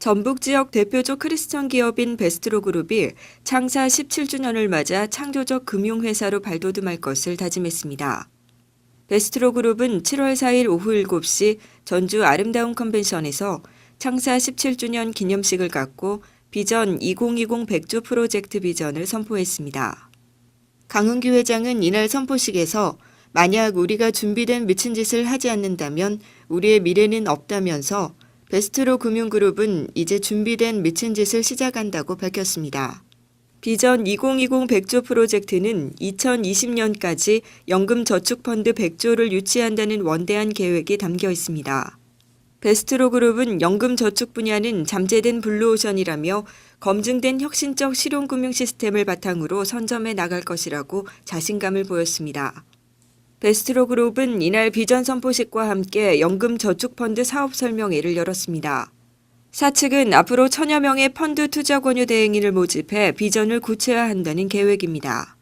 전북 지역 대표적 크리스천 기업인 베스트로 그룹이 창사 17주년을 맞아 창조적 금융회사로 발돋움할 것을 다짐했습니다. 베스트로 그룹은 7월 4일 오후 7시 전주 아름다운 컨벤션에서 창사 17주년 기념식을 갖고 비전 2020 백조 프로젝트 비전을 선포했습니다. 강은규 회장은 이날 선포식에서 만약 우리가 준비된 미친 짓을 하지 않는다면 우리의 미래는 없다면서 베스트로 금융그룹은 이제 준비된 미친 짓을 시작한다고 밝혔습니다. 비전 2020 백조 프로젝트는 2020년까지 연금저축펀드 100조를 유치한다는 원대한 계획이 담겨 있습니다. 베스트로 그룹은 연금저축 분야는 잠재된 블루오션이라며 검증된 혁신적 실용금융 시스템을 바탕으로 선점해 나갈 것이라고 자신감을 보였습니다. 베스트로 그룹은 이날 비전 선포식과 함께 연금저축펀드 사업 설명회를 열었습니다. 사측은 앞으로 천여 명의 펀드 투자 권유 대행인을 모집해 비전을 구체화한다는 계획입니다.